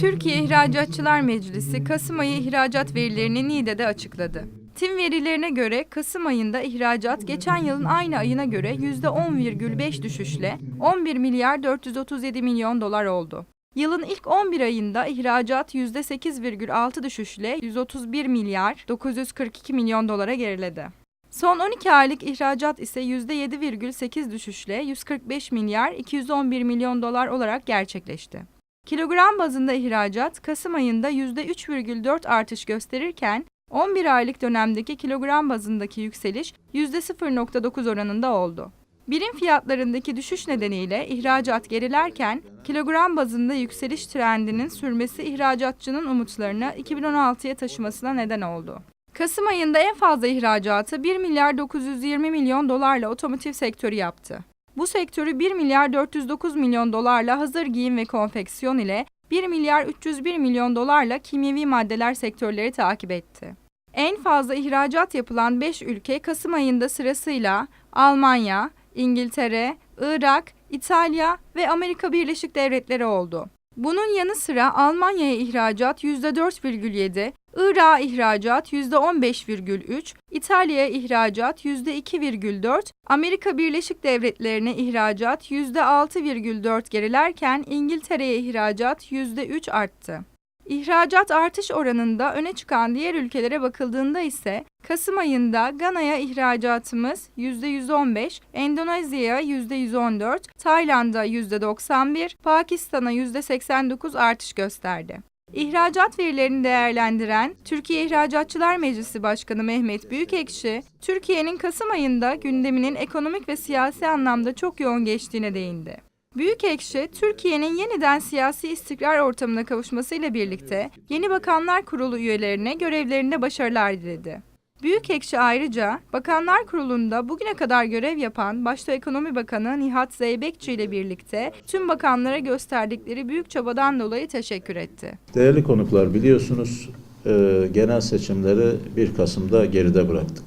Türkiye İhracatçılar Meclisi Kasım ayı ihracat verilerini NİDE'de açıkladı. TİM verilerine göre Kasım ayında ihracat geçen yılın aynı ayına göre %10,5 düşüşle 11 milyar 437 milyon dolar oldu. Yılın ilk 11 ayında ihracat %8,6 düşüşle 131 milyar 942 milyon dolara geriledi. Son 12 aylık ihracat ise %7,8 düşüşle 145 milyar 211 milyon dolar olarak gerçekleşti. Kilogram bazında ihracat Kasım ayında %3,4 artış gösterirken 11 aylık dönemdeki kilogram bazındaki yükseliş %0,9 oranında oldu. Birim fiyatlarındaki düşüş nedeniyle ihracat gerilerken kilogram bazında yükseliş trendinin sürmesi ihracatçının umutlarını 2016'ya taşımasına neden oldu. Kasım ayında en fazla ihracatı 1 milyar 920 milyon dolarla otomotiv sektörü yaptı. Bu sektörü 1 milyar 409 milyon dolarla hazır giyim ve konfeksiyon ile 1 milyar 301 milyon dolarla kimyevi maddeler sektörleri takip etti. En fazla ihracat yapılan 5 ülke Kasım ayında sırasıyla Almanya, İngiltere, Irak, İtalya ve Amerika Birleşik Devletleri oldu. Bunun yanı sıra Almanya'ya ihracat %4,7, Irak'a ihracat %15,3, İtalya'ya ihracat %2,4, Amerika Birleşik Devletleri'ne ihracat %6,4 gerilerken İngiltere'ye ihracat %3 arttı. İhracat artış oranında öne çıkan diğer ülkelere bakıldığında ise Kasım ayında Gana'ya ihracatımız %115, Endonezya'ya %114, Tayland'a %91, Pakistan'a %89 artış gösterdi. İhracat verilerini değerlendiren Türkiye İhracatçılar Meclisi Başkanı Mehmet Büyükekşi, Türkiye'nin Kasım ayında gündeminin ekonomik ve siyasi anlamda çok yoğun geçtiğine değindi. Büyükekşi, Türkiye'nin yeniden siyasi istikrar ortamına kavuşmasıyla birlikte yeni Bakanlar Kurulu üyelerine görevlerinde başarılar diledi. Büyükekşi ayrıca Bakanlar Kurulu'nda bugüne kadar görev yapan başta Ekonomi Bakanı Nihat Zeybekçi ile birlikte tüm bakanlara gösterdikleri büyük çabadan dolayı teşekkür etti. Değerli konuklar biliyorsunuz e, genel seçimleri 1 Kasım'da geride bıraktık.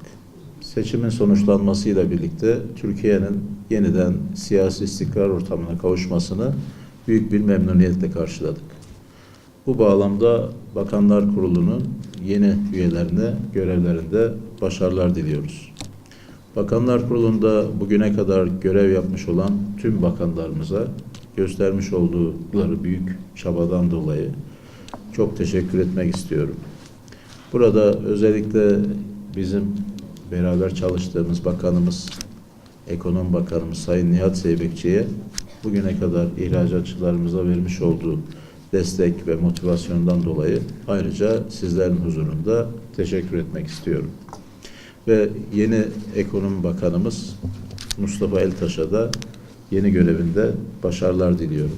Seçimin sonuçlanmasıyla birlikte Türkiye'nin yeniden siyasi istikrar ortamına kavuşmasını büyük bir memnuniyetle karşıladık. Bu bağlamda Bakanlar Kurulu'nun yeni üyelerine görevlerinde başarılar diliyoruz. Bakanlar Kurulu'nda bugüne kadar görev yapmış olan tüm bakanlarımıza göstermiş oldukları büyük çabadan dolayı çok teşekkür etmek istiyorum. Burada özellikle bizim beraber çalıştığımız bakanımız, ekonomi bakanımız Sayın Nihat Zeybekçi'ye bugüne kadar ihracatçılarımıza vermiş olduğu destek ve motivasyondan dolayı ayrıca sizlerin huzurunda teşekkür etmek istiyorum. Ve yeni ekonomi bakanımız Mustafa Eltaş'a da yeni görevinde başarılar diliyorum.